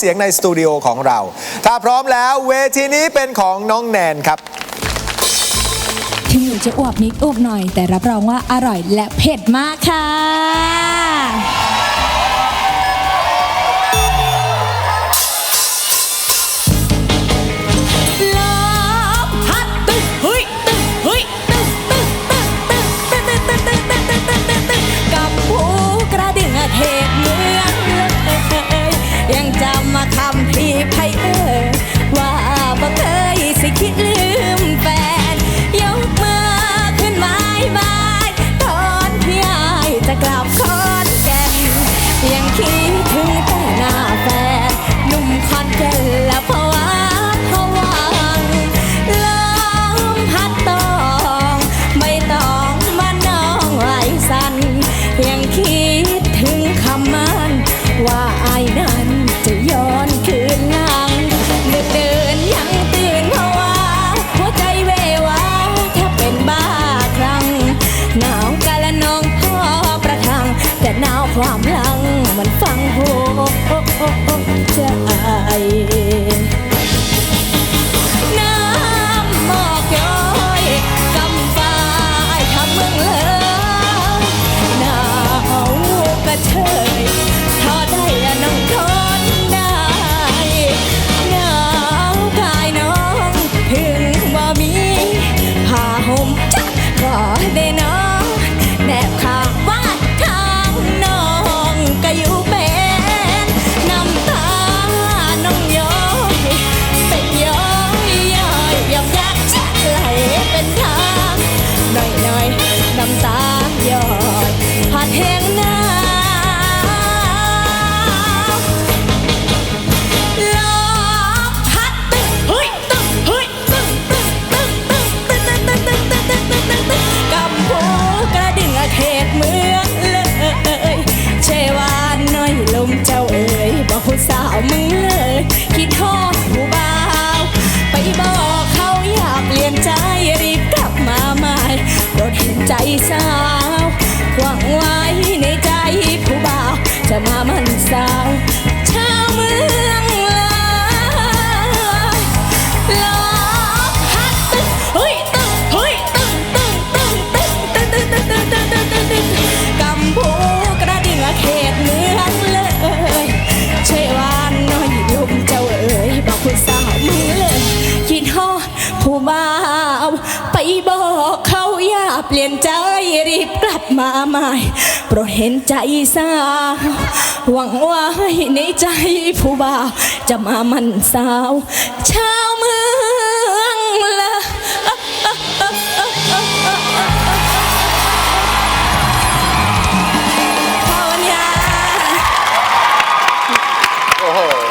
เสียงในสตูดิโอของเรา ถ้าพร้อมแล้วเวทีนี้เป็นของน้องแนนครับ ถึงหนูจะอวบนิดอวบหน่อย แต่รับรองว่าอร่อยและเผ็ดมากค่ะ ใจน้ำหมอกย้อยกำฟ้าทำเมืองเลยหนาวกระเทย ใจสาวหวังไว้ในใจผู้บ่าว จะมามันสาวชาวเมืองเลยลมพัดตึ้งเฮ้ยตึ้งเฮ้ยตึ้งตึ้งตึ้งตึ้งตึ้งตึ้งตึ้งตึ้งตึ้งตึ้งตึ้งตึ้งกำพูกระดิ่งเขตเมืองเลยเชวานน้อยลมเจ้าเอ๋ยบอกผู้สาวมือเลยคิดฮอดผู้บ่าวไปบอก เปลี่ยนใจรีบกลับมาใหม่ โปรดเห็นใจสาวหวังว่าในใจผู้บ่าวจะมามันสาวชาวเมือ